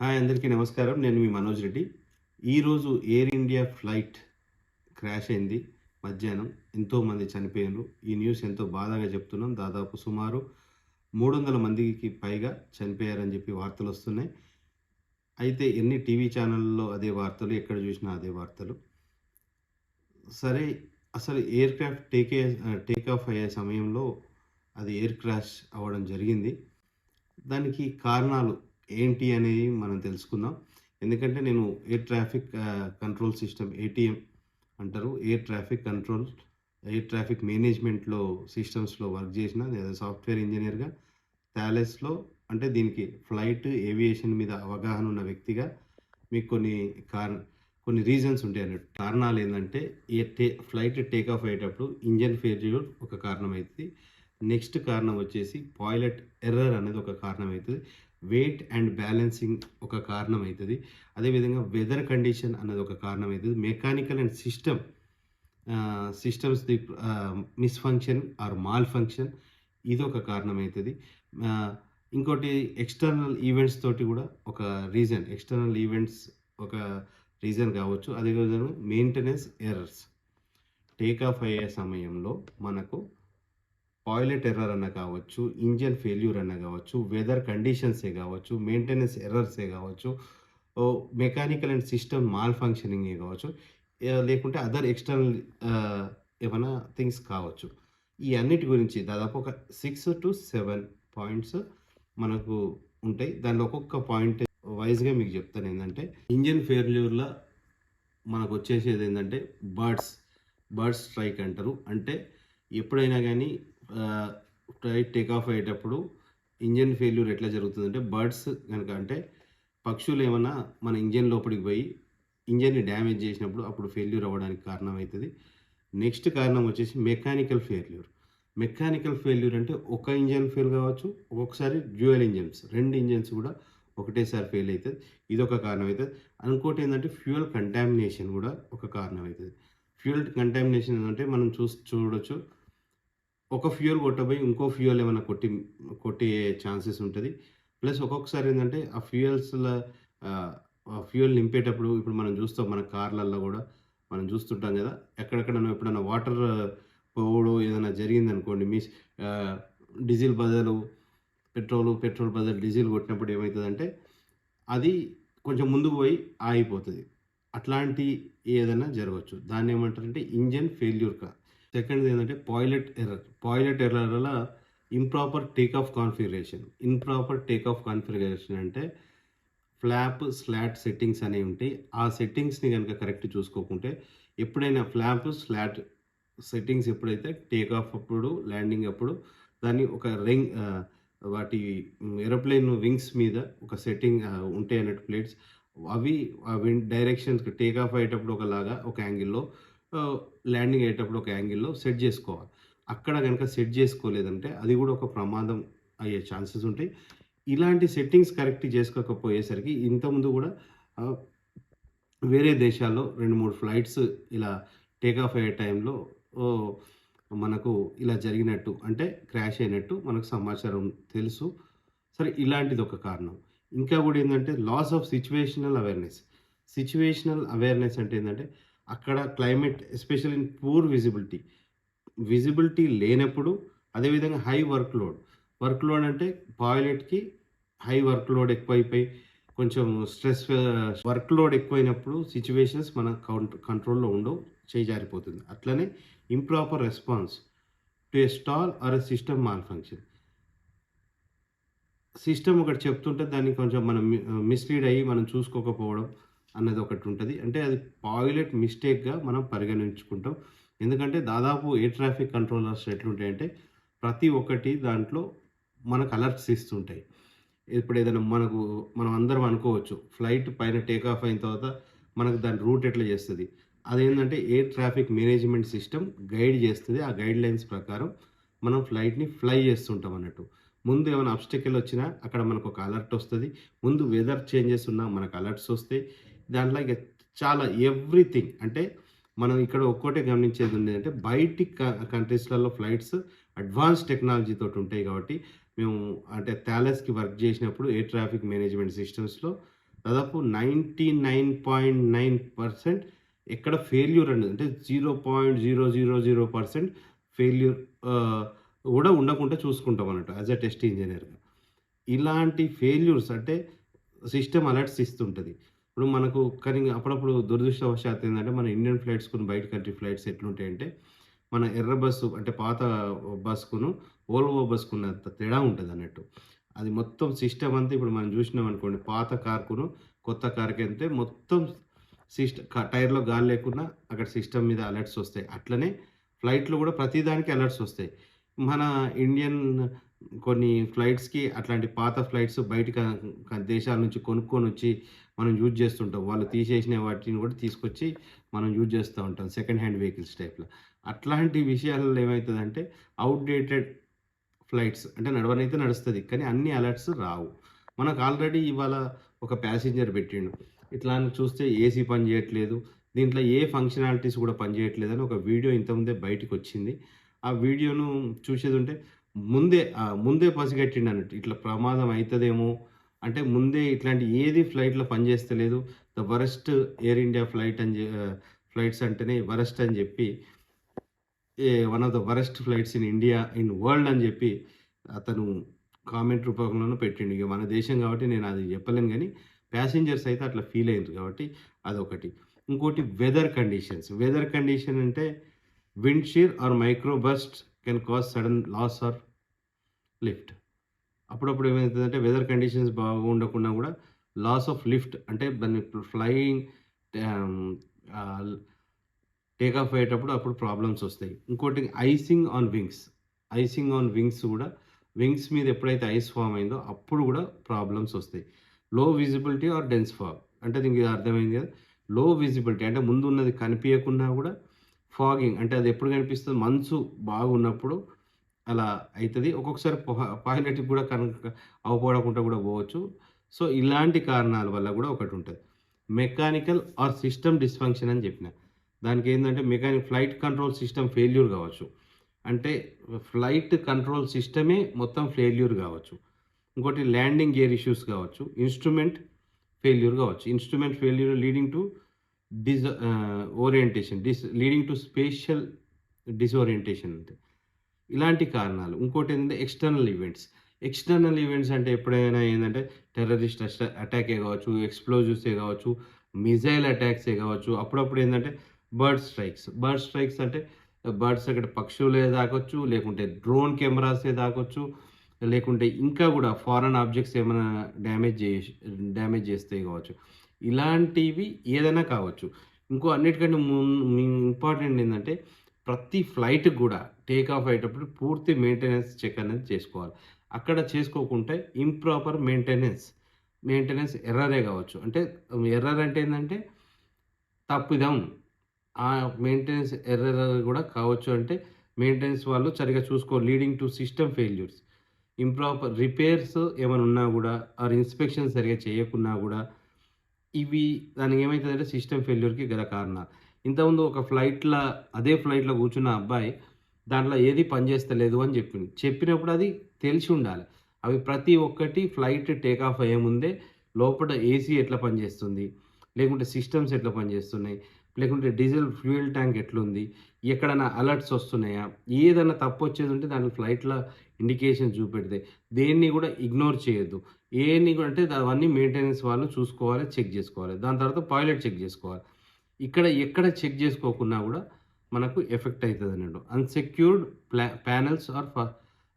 Hi అందరికీ నమస్కారం. నేను మీ మనోజ్ రెడ్డి. ఈరోజు ఎయిర్ ఇండియా ఫ్లైట్ క్రాష్ అయింది మధ్యాహ్నం. ఎంతోమంది చనిపోయారు ఈ న్యూస్ ఎంతో బాధగా చెప్తున్నాం. దాదాపు సుమారు మూడు వందల మందికి పైగా చనిపోయారని చెప్పి వార్తలు వస్తున్నాయి. అయితే ఎన్ని టీవీ ఛానళ్ళలో అదే వార్తలు ఎక్కడ చూసినా అదే వార్తలు. సరే అసలు aircraft take take off అయ్యే సమయంలో అది ఎయిర్ క్రాష్ అవ్వడం జరిగింది. దానికి కారణాలు ఏంటి అనేది మనం తెలుసుకుందాం. ఎందుకంటే నేను air traffic control system ATM అంటారు. Air traffic control air traffic మేనేజ్మెంట్లో సిస్టమ్స్లో వర్క్ చేసిన సాఫ్ట్వేర్ ఇంజనీర్గా థాలెస్లో అంటే దీనికి ఫ్లైట్ ఏవియేషన్ మీద అవగాహన ఉన్న వ్యక్తిగా మీకు కొన్ని కారణ కొన్ని రీజన్స్ ఉంటాయి అన్నట్టు. కారణాలు ఏంటంటే ఏ టే ఫ్లైట్ టేక్ ఆఫ్ అయ్యేటప్పుడు ఇంజన్ ఫెయిల్యూర్ ఒక కారణం అవుతుంది నెక్స్ట్ కారణం వచ్చేసి పాయిలట్ ఎర్రర్ అనేది ఒక కారణం అవుతుంది వెయిట్ అండ్ బ్యాలెన్సింగ్ ఒక కారణం అవుతుంది. అదేవిధంగా వెదర్ కండిషన్ అన్నది ఒక కారణం అవుతుంది. Mechanical and system systems the misfunction or malfunction ఇది ఒక కారణం అవుతుంది. ఇంకోటి ఎక్స్టర్నల్ ఈవెంట్స్ తోటి కూడా ఒక రీజన్ ఎక్స్టర్నల్ ఈవెంట్స్ ఒక రీజన్ కావచ్చు. అదేవిధంగా మెయింటెనెన్స్ ఎర్రర్స్ టేక్ ఆఫ్ అయ్యే సమయంలో మనకు టాయిలెట్ ఎర్రర్ అన్న కావచ్చు ఇంజన్ ఫెయిల్యూర్ అన్న కావచ్చు వెదర్ కండిషన్సే కావచ్చు మెయింటెనెన్స్ ఎర్రర్సే కావచ్చు మెకానికల్ అండ్ సిస్టమ్ మాల్ ఫంక్షనింగే కావచ్చు లేకుంటే అదర్ ఎక్స్టర్నల్ ఏమైనా థింగ్స్ కావచ్చు. ఈ అన్నిటి గురించి దాదాపు ఒక సిక్స్ టు సెవెన్ పాయింట్స్ మనకు ఉంటాయి. దానిలో ఒక్కొక్క పాయింట్ వైజ్గా మీకు చెప్తాను ఏంటంటే ఇంజన్ ఫెయిల్యూర్లో మనకు వచ్చేసేది ఏంటంటే బర్డ్స్ బర్డ్స్ స్ట్రైక్ అంటారు. అంటే ఎప్పుడైనా కానీ ఫ్లైట్ టేక్ ఆఫ్ అయ్యేటప్పుడు ఇంజన్ ఫెయిల్యూర్ ఎట్లా జరుగుతుందంటే బర్డ్స్ కనుక అంటే పక్షులు ఏమన్నా మన ఇంజన్ లోపలికి పోయి ఇంజన్ని డ్యామేజ్ చేసినప్పుడు అప్పుడు ఫెయిల్యూర్ అవ్వడానికి కారణం అవుతుంది నెక్స్ట్ కారణం వచ్చేసి మెకానికల్ ఫెయిల్యూర్ మెకానికల్ ఫెయిల్యూర్ అంటే ఒక ఇంజన్ ఫెయిల్ కావచ్చు ఒక్కొక్కసారి డ్యూయల్ ఇంజన్స్ రెండు ఇంజన్స్ కూడా ఒకటేసారి ఫెయిల్ అవుతుంది. ఇది ఒక కారణం అవుతుంది ఇంకోటి ఏంటంటే ఫ్యూయల్ కంటామినేషన్ కూడా ఒక కారణం అవుతుంది ఫ్యూయల్ కంటామినేషన్ అంటే మనం చూసి చూడొచ్చు. ఒక ఫ్యూయల్ కొట్టబోయి ఇంకో ఫ్యూయల్ ఏమైనా కొట్టి కొట్టే ఛాన్సెస్ ఉంటుంది. ప్లస్ ఒక్కొక్కసారి ఏంటంటే ఆ ఫ్యూయల్స్లో ఫ్యూయల్ నింపేటప్పుడు ఇప్పుడు మనం చూస్తాం మన కార్లల్లో కూడా మనం చూస్తుంటాం కదా ఎక్కడెక్కడ ఎప్పుడైనా వాటర్ పోవడం ఏదైనా జరిగింది అనుకోండి మీ డీజిల్ బదులు పెట్రోల్ పెట్రోల్ బదులు డీజిల్ కొట్టినప్పుడు ఏమవుతుందంటే అది కొంచెం ముందుకు పోయి ఆగిపోతుంది. అట్లాంటి ఏదైనా జరగవచ్చు దాన్ని ఏమంటారంటే ఇంజన్ ఫెయిల్యూర్ కా. సెకండ్ ఏంటంటే పాయిలెట్ ఎర్రర్. పాయిలెట్ ఎర్రర్ వల్ల improper take off configuration. Improper take off configuration అంటే ఫ్లాప్ స్లాట్ సెట్టింగ్స్ అనేవి ఉంటాయి. ఆ సెట్టింగ్స్ని కనుక కరెక్ట్ చూసుకోకుంటే ఎప్పుడైనా ఫ్లాప్ స్లాట్ సెట్టింగ్స్ ఎప్పుడైతే టేక్ ఆఫ్ అప్పుడు ల్యాండింగ్ అప్పుడు దాన్ని ఒక రింగ్ వాటి ఏరోప్లేన్ వింగ్స్ మీద ఒక సెట్టింగ్ ఉంటాయి అన్నట్టు ప్లేట్స్. అవి డైరెక్షన్స్ టేక్ ఆఫ్ అయ్యేటప్పుడు ఒకలాగా ఒక యాంగిల్లో ల్యాండింగ్ అయ్యేటప్పుడు ఒక యాంగిల్లో సెట్ చేసుకోవాలి. అక్కడ కనుక సెట్ చేసుకోలేదంటే అది కూడా ఒక ప్రమాదం అయ్యే ఛాన్సెస్ ఉంటాయి. ఇలాంటి సెట్టింగ్స్ కరెక్ట్ చేసుకోకపోయేసరికి ఇంతకుముందు కూడా వేరే దేశాల్లో రెండు మూడు ఫ్లైట్స్ ఇలా టేక్ ఆఫ్ అయ్యే టైంలో మనకు ఇలా జరిగినట్టు అంటే క్రాష్ అయినట్టు మనకు సమాచారం తెలుసు. సరే ఇలాంటిది ఒక కారణం. ఇంకా కూడా ఏంటంటే loss of situational awareness situational awareness అంటే ఏంటంటే అక్కడ climate especial in poor visibility. Visibility లేనప్పుడు అదేవిధంగా high work load work load అంటే పాయిలెట్కి హై వర్క్ లోడ్ ఎక్కువైపోయి కొంచెం స్ట్రెస్ వర్క్ లోడ్ ఎక్కువైనప్పుడు సిచ్యువేషన్స్ మన కంట్రోల్లో ఉండవు చేజారిపోతుంది అట్లనే improper response to a stall or a system malfunction system ఒకటి చెప్తుంటే దాన్ని కొంచెం మనం మిస్లీడ్ అయ్యి మనం చూసుకోకపోవడం అన్నది ఒకటి ఉంటుంది అంటే అది పాయిలెట్ మిస్టేక్గా మనం పరిగణించుకుంటాం. ఎందుకంటే దాదాపు ఏ ట్రాఫిక్ కంట్రోలర్స్ ఎట్లుంటాయంటే ప్రతి ఒక్కటి దాంట్లో మనకు అలర్ట్స్ ఇస్తుంటాయి. ఇప్పుడు ఏదైనా మనకు మనం అందరం అనుకోవచ్చు ఫ్లైట్ పైన టేక్ ఆఫ్ అయిన తర్వాత మనకు దాని రూట్ ఎట్లా చేస్తుంది? అదేంటంటే air traffic management system guide చేస్తుంది ఆ గైడ్ లైన్స్ ప్రకారం మనం ఫ్లైట్ని ఫ్లై చేస్తుంటాం అన్నట్టు. ముందు ఏమైనా అబ్స్టెకల్ వచ్చినా అక్కడ మనకు ఒక అలర్ట్ వస్తుంది. ముందు వెదర్ చేంజెస్ ఉన్నా మనకు అలర్ట్స్ వస్తాయి. దాంట్లో ఇక చాలా ఎవ్రీథింగ్. అంటే మనం ఇక్కడ ఒక్కోటే గమనించేది ఉంది అంటే బయటి కంట్రీస్లలో ఫ్లైట్స్ అడ్వాన్స్ టెక్నాలజీ తోటి ఉంటాయి కాబట్టి మేము అంటే థాలెస్కి వర్క్ చేసినప్పుడు ఎయిర్ ట్రాఫిక్ మేనేజ్మెంట్ సిస్టమ్స్లో దాదాపు ninety nine point nine percent ఎక్కడ ఫెయిల్యూర్ అనేది అంటే zero point zero zero zero percent failure కూడా ఉండకుండా చూసుకుంటాం అన్నట్టు యాజ్ అ టెస్ట్ ఇంజనీర్గా. ఇలాంటి ఫెయిల్యూర్స్ అంటే సిస్టమ్ అలర్ట్స్ ఇస్తుంటుంది. ఇప్పుడు మనకు కానీ అప్పుడప్పుడు దురదృష్టవశాత్తు ఏంటంటే మన ఇండియన్ ఫ్లైట్స్ కొన్ని బయట కంట్రీ ఫ్లైట్స్ ఎట్లుంటాయంటే మన ఎర్ర బస్సు అంటే పాత బస్కును ఓల్వో బస్సుకున్న తేడా ఉంటుంది అన్నట్టు. అది మొత్తం సిస్టమ్ అంతా ఇప్పుడు మనం చూసినాం అనుకోండి పాత కార్కును కొత్త కార్కి అంతే మొత్తం సిస్టమ్ టైర్లో గాలి లేకున్నా అక్కడ సిస్టమ్ మీద అలర్ట్స్ వస్తాయి. అట్లనే ఫ్లైట్లో కూడా ప్రతిదానికి అలర్ట్స్ వస్తాయి. మన ఇండియన్ కొన్ని ఫ్లైట్స్కి అట్లాంటి పాత ఫ్లైట్స్ బయట దేశాల నుంచి కొనుక్కొని వచ్చి మనం యూజ్ చేస్తుంటాం. వాళ్ళు తీసేసిన వాటిని కూడా తీసుకొచ్చి మనం యూజ్ చేస్తూ ఉంటాం. సెకండ్ హ్యాండ్ వెహికల్స్ టైప్లో అట్లాంటి విషయాలలో ఏమవుతుందంటే అవుట్డేటెడ్ ఫ్లైట్స్ అంటే నడవనైతే నడుస్తుంది కానీ అన్ని అలర్ట్స్ రావు. మనకు ఆల్రెడీ ఇవాళ ఒక ప్యాసింజర్ పెట్టిండు. ఇట్లా అని చూస్తే ఏసీ పని చేయట్లేదు దీంట్లో ఏ ఫంక్షనాలిటీస్ కూడా పనిచేయట్లేదు అని ఒక వీడియో ఇంతకుముందే బయటకు వచ్చింది. ఆ వీడియోను చూసేది ఉంటే ముందే ముందే పసిగట్టిండు అన్నట్టు. ఇట్లా ప్రమాదం అవుతుందేమో అంటే ముందే ఇట్లాంటి ఏది ఫ్లైట్లో పనిచేస్తలేదు. The worst Air India flight అని ఫ్లైట్స్ అంటేనే వరస్ట్ అని చెప్పి one of the worst flights in India in world అని చెప్పి అతను కామెంట్ రూపంలోనూ పెట్టిండు. ఇక మన దేశం కాబట్టి నేను అది చెప్పలేను కానీ ప్యాసింజర్స్ అయితే అట్లా ఫీల్ అయింది కాబట్టి అదొకటి. ఇంకోటి వెదర్ కండిషన్స్. వెదర్ కండిషన్ అంటే wind shear or microburst can cause sudden loss or lift. అప్పుడప్పుడు ఏమవుతుందంటే వెదర్ కండిషన్స్ బాగుండకుండా కూడా లాస్ ఆఫ్ లిఫ్ట్ అంటే దాన్ని ఫ్లయింగ్ టేక్ ఆఫ్ అయ్యేటప్పుడు అప్పుడు ప్రాబ్లమ్స్ వస్తాయి. ఇంకోటి icing on wings icing on wings కూడా వింగ్స్ మీద ఎప్పుడైతే ఐస్ ఫామ్ అయిందో అప్పుడు కూడా ప్రాబ్లమ్స్ వస్తాయి. లో విజిబిలిటీ ఆర్ డెన్స్ ఫాగ్ అంటే దీనికి అర్థమైంది కదా? లో విజిబిలిటీ అంటే ముందు ఉన్నది కనిపించకున్నా కూడా ఫాగింగ్ అంటే అది ఎప్పుడు కనిపిస్తుంది? మంచు బాగున్నప్పుడు అలా అవుతుంది ఒక్కొక్కసారి పాయిలెట్కి కూడా కన అవపడకుండా కూడా పోవచ్చు. సో ఇలాంటి కారణాల వల్ల కూడా ఒకటి ఉంటుంది. మెకానికల్ ఆర్ సిస్టమ్ డిస్ఫంక్షన్ అని చెప్పిన. దానికి ఏంటంటే mechanic flight control system failure కావచ్చు. అంటే ఫ్లైట్ కంట్రోల్ సిస్టమే మొత్తం ఫెయిల్యూర్ కావచ్చు. ఇంకోటి ల్యాండింగ్ గేర్ ఇష్యూస్ కావచ్చు. ఇన్స్ట్రుమెంట్ ఫెయిల్యూర్ కావచ్చు. Instrument failure leading to disorientation. Dis leading to spatial disorientation అంటే. ఇలాంటి కారణాలు. ఇంకోటి ఏంటంటే ఎక్స్టర్నల్ ఈవెంట్స్ ఎక్స్టర్నల్ ఈవెంట్స్ అంటే ఎప్పుడైనా ఏంటంటే టెర్రరిస్ట్ అటాకే కావచ్చు ఎక్స్ప్లోజివ్సే కావచ్చు మిజైల్ అటాక్సే కావచ్చు అప్పుడప్పుడు ఏంటంటే బర్డ్ స్ట్రైక్స్ బర్డ్ స్ట్రైక్స్ అంటే బర్డ్స్ అక్కడ పక్షులే దాకొచ్చు లేకుంటే డ్రోన్ కెమెరాసే దాకొచ్చు లేకుంటే ఇంకా కూడా ఫారెన్ ఆబ్జెక్ట్స్ ఏమైనా డ్యామేజ్ చేసి డ్యామేజ్ చేస్తే కావచ్చు. ఇలాంటివి ఏదైనా కావచ్చు. ఇంకో అన్నిటికంటే ఇంపార్టెంట్ ఏంటంటే ప్రతి ఫ్లైట్ కూడా టేక్ ఆఫ్ అయ్యేటప్పుడు పూర్తి మెయింటెనెన్స్ చెక్ అనేది చేసుకోవాలి. అక్కడ చేసుకోకుంటే ఇంప్రాపర్ మెయింటెనెన్స్ మెయింటెనెన్స్ ఎర్రరే కావచ్చు. అంటే ఎర్రర్ అంటే ఏంటంటే తప్పిదం. ఆ మెయింటెనెన్స్ ఎర్రర్ కూడా కావచ్చు అంటే మెయింటెనెన్స్ వాళ్ళు సరిగా చూసుకో leading to system failures. Improper repairs ఏమైనా ఉన్నా కూడా ఆర్ ఇన్స్పెక్షన్ సరిగా చేయకున్నా కూడా ఇవి దానికి ఏమవుతుందంటే సిస్టమ్ ఫెయిల్యూర్కి గల కారణాలు. ఇంతకుముందు ఒక ఫ్లైట్లో అదే ఫ్లైట్లో కూర్చున్న అబ్బాయి దాంట్లో ఏది పనిచేస్తలేదు అని చెప్పింది చెప్పినప్పుడు అది తెలిసి ఉండాలి. అవి ప్రతి ఒక్కటి ఫ్లైట్ టేక్ ఆఫ్ అయ్యే ముందే లోపల ఏసీ ఎట్లా పనిచేస్తుంది? లేకుంటే సిస్టమ్స్ ఎట్లా పనిచేస్తున్నాయి? లేకుంటే డీజిల్ ఫ్యూయల్ ట్యాంక్ ఎట్లుంది? ఎక్కడైనా అలర్ట్స్ వస్తున్నాయా? ఏదైనా తప్పు వచ్చేది ఉంటే దాని ఫ్లైట్లో ఇండికేషన్ చూపెడితే దేన్ని కూడా ఇగ్నోర్ చేయొద్దు. ఏని కూడా అంటే అవన్నీ మెయింటెనెన్స్ వాళ్ళు చూసుకోవాలి చెక్ చేసుకోవాలి. దాని తర్వాత పైలట్ చెక్ చేసుకోవాలి. ఇక్కడ ఎక్కడ చెక్ చేసుకోకున్నా కూడా మనకు ఎఫెక్ట్ అవుతుంది అన్నట్టు. అన్సెక్యూర్డ్ ప్లా ప్యానల్స్ ఆర్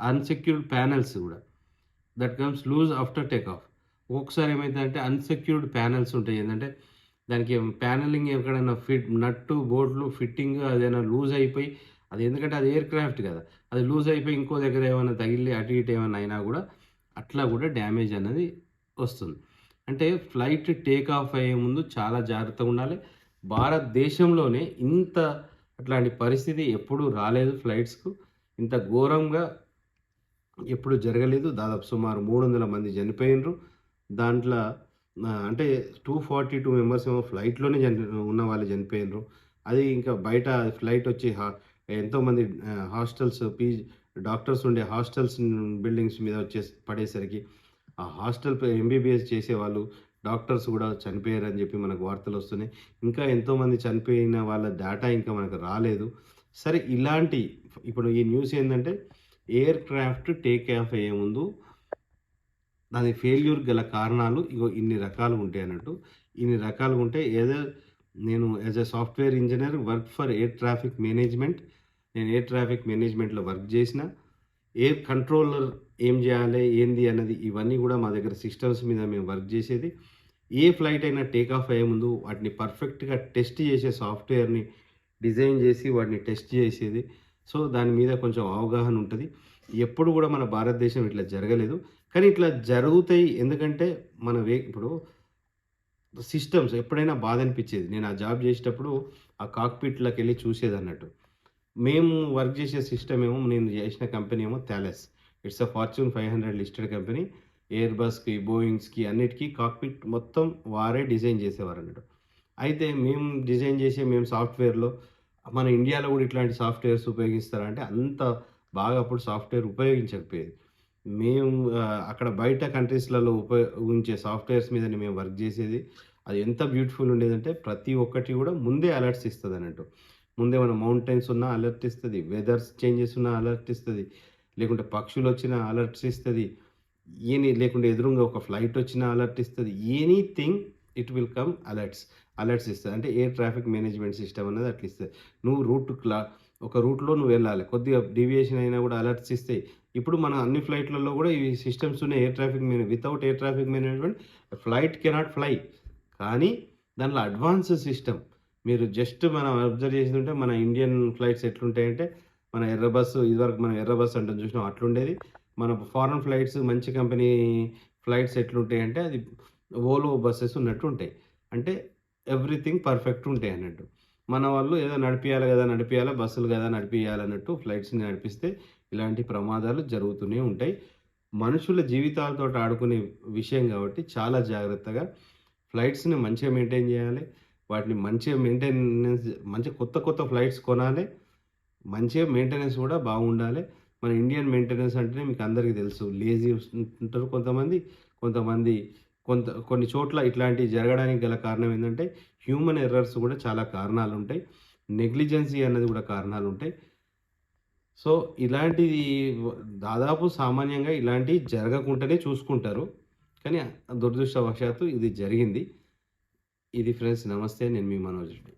అన్సెక్యూర్డ్ ప్యానల్స్ కూడా. That comes loose after take off ఒక్కొక్కసారి ఏమైందంటే అన్సెక్యూర్డ్ ప్యానల్స్ ఉంటాయి. ఏంటంటే దానికి ప్యానలింగ్ ఎక్కడైనా ఫిట్ నట్టు బోర్డులు ఫిట్టింగ్ అదేనా లూజ్ అయిపోయి అది ఎందుకంటే అది ఎయిర్ క్రాఫ్ట్ కదా. అది లూజ్ అయిపోయి ఇంకో దగ్గర ఏమైనా తగిలి అటు ఇటు ఏమైనా అయినా కూడా అట్లా కూడా డ్యామేజ్ అనేది వస్తుంది. అంటే ఫ్లైట్ టేక్ ఆఫ్ అయ్యే ముందు చాలా జాగ్రత్తగా ఉండాలి. భారతదేశంలోనే ఇంత అట్లాంటి పరిస్థితి ఎప్పుడూ రాలేదు ఫ్లైట్స్కు. ఇంత ఘోరంగా ఎప్పుడు జరగలేదు. దాదాపు సుమారు మూడు వందల మంది చనిపోయినరు. దాంట్లో అంటే టూ ఫార్టీ టూ మెంబర్స్ ఏమో ఫ్లైట్లోనే చని ఉన్న వాళ్ళు చనిపోయినరు. అది ఇంకా బయట ఫ్లైట్ వచ్చి హా ఎంతోమంది హాస్టల్స్ పీ డాక్టర్స్ ఉండే హాస్టల్స్ బిల్డింగ్స్ మీద వచ్చే పడేసరికి ఆ హాస్టల్ ఎంబీబీఎస్ చేసే వాళ్ళు డాక్టర్స్ కూడా చనిపోయారని చెప్పి మనకు వార్తలు వస్తున్నాయి. ఇంకా ఎంతోమంది చనిపోయిన వాళ్ళ డేటా ఇంకా మనకు రాలేదు. సరే ఇలాంటి ఇప్పుడు ఈ న్యూస్ ఏంటంటే ఎయిర్ క్రాఫ్ట్ టేక్ ఆఫ్ అయ్యే ముందు దాని ఫెయిల్యూర్ గల కారణాలు ఇగో ఇన్ని రకాలు ఉంటాయి అన్నట్టు. ఇన్ని రకాలు ఉంటే ఏదో నేను as a software engineer work for air traffic management నేను ఎయిర్ ట్రాఫిక్ మేనేజ్మెంట్లో వర్క్ చేసిన ఏ కంట్రోలర్ ఏం చేయాలి ఏంది అన్నది ఇవన్నీ కూడా మా దగ్గర సిస్టమ్స్ మీద మేము వర్క్ చేసేది. ఏ ఫ్లైట్ అయినా టేక్ ఆఫ్ అయ్యే ముందు వాటిని పర్ఫెక్ట్గా టెస్ట్ చేసే సాఫ్ట్వేర్ని డిజైన్ చేసి వాటిని టెస్ట్ చేసేది. సో దాని మీద కొంచెం అవగాహన ఉంటుంది. ఎప్పుడు కూడా మన భారతదేశం ఇట్లా జరగలేదు. కానీ ఇట్లా జరుగుతాయి ఎందుకంటే మన వే ఇప్పుడు సిస్టమ్స్ ఎప్పుడైనా బాధ అనిపించేది. నేను ఆ జాబ్ చేసేటప్పుడు ఆ కాక్పిట్లోకి వెళ్ళి చూసేది అన్నట్టు. మేము వర్క్ చేసే సిస్టమ్ ఏమో నేను చేసిన కంపెనీ ఏమో Thales it's a fortune five hundred listed company air బస్కి బోయింగ్స్కి అన్నిటికీ కాక్పిట్ మొత్తం వారే డిజైన్ చేసేవారు అన్నట్టు. అయితే మేము డిజైన్ చేసే మేము సాఫ్ట్వేర్లో మన ఇండియాలో కూడా ఇట్లాంటి సాఫ్ట్వేర్స్ ఉపయోగిస్తారంటే అంత బాగా అప్పుడు సాఫ్ట్వేర్ ఉపయోగించకపోయేది. మేము అక్కడ బయట కంట్రీస్లలో ఉపయోగించే సాఫ్ట్వేర్స్ మీద మేము వర్క్ చేసేది. అది ఎంత బ్యూటిఫుల్ ఉండేదంటే ప్రతి ఒక్కటి కూడా ముందే అలర్ట్స్ ఇస్తుంది అన్నట్టు ముందే మన మౌంటైన్స్ ఉన్నా అలర్ట్ ఇస్తుంది. వెదర్స్ చేంజెస్ ఉన్నా అలర్ట్ ఇస్తుంది. లేకుంటే పక్షులు వచ్చినా అలర్ట్స్ ఇస్తుంది. ఏని లేకుంటే ఎదురుగా ఒక ఫ్లైట్ వచ్చినా అలర్ట్ ఇస్తుంది. Anything it will come alerts. Alerts ఇస్తుంది. అంటే ఎయిర్ ట్రాఫిక్ మేనేజ్మెంట్ సిస్టమ్ అనేది అట్లా ఇస్తుంది. నువ్వు రూట్ క్లా ఒక రూట్లో నువ్వు వెళ్ళాలి. కొద్దిగా డీవియేషన్ అయినా కూడా అలర్ట్స్ ఇస్తాయి. ఇప్పుడు మన అన్ని ఫ్లైట్లలో కూడా ఈ సిస్టమ్స్ ఉన్నాయి. Air traffic మేనే without air traffic management flight cannot fly. కానీ దాంట్లో అడ్వాన్స్ సిస్టమ్. మీరు జస్ట్ మనం అబ్జర్వ్ చేసి ఉంటే మన ఇండియన్ ఫ్లైట్స్ ఎట్లుంటాయంటే మన ఎర్ర బస్సు ఇదివరకు మనం ఎర్ర బస్సు అంటే చూసినాం అట్లుండేది. మన ఫారెన్ ఫ్లైట్స్ మంచి కంపెనీ ఫ్లైట్స్ ఎట్లుంటాయంటే అది ఓలో బస్సెస్ ఉన్నట్టు ఉంటాయి అంటే ఎవ్రీథింగ్ పర్ఫెక్ట్ ఉంటాయి అన్నట్టు. మన వాళ్ళు ఏదో నడిపియాలి కదా నడిపియాలా బస్సులు కదా నడిపియాలి అన్నట్టు ఫ్లైట్స్ని నడిపిస్తే ఇలాంటి ప్రమాదాలు జరుగుతూనే ఉంటాయి. మనుషుల జీవితాలతో ఆడుకునే విషయం కాబట్టి చాలా జాగ్రత్తగా ఫ్లైట్స్ని మంచిగా మెయింటైన్ చేయాలి. వాటిని మంచిగా మెయింటెనెన్స్ మంచి కొత్త కొత్త ఫ్లైట్స్ కొనాలి. మంచిగా మెయింటెనెన్స్ కూడా బాగుండాలి. మన ఇండియన్ మెయింటెనెన్స్ అంటేనే మీకు అందరికీ తెలుసు. లేజీ ఉంటారు కొంతమంది. కొంతమంది కొంత కొన్ని చోట్ల ఇట్లాంటివి జరగడానికి గల కారణం ఏంటంటే హ్యూమన్ ఎర్రర్స్ కూడా చాలా కారణాలు ఉంటాయి. నెగ్లిజెన్సీ అన్నది కూడా కారణాలు ఉంటాయి. సో ఇలాంటిది దాదాపు సామాన్యంగా ఇలాంటివి జరగకుండానే చూసుకుంటారు. కానీ దురదృష్టవశాత్తు ఇది జరిగింది. ఇది ఫ్రెండ్స్ నమస్తే నేను మీ మనోజ్ రెడ్డి.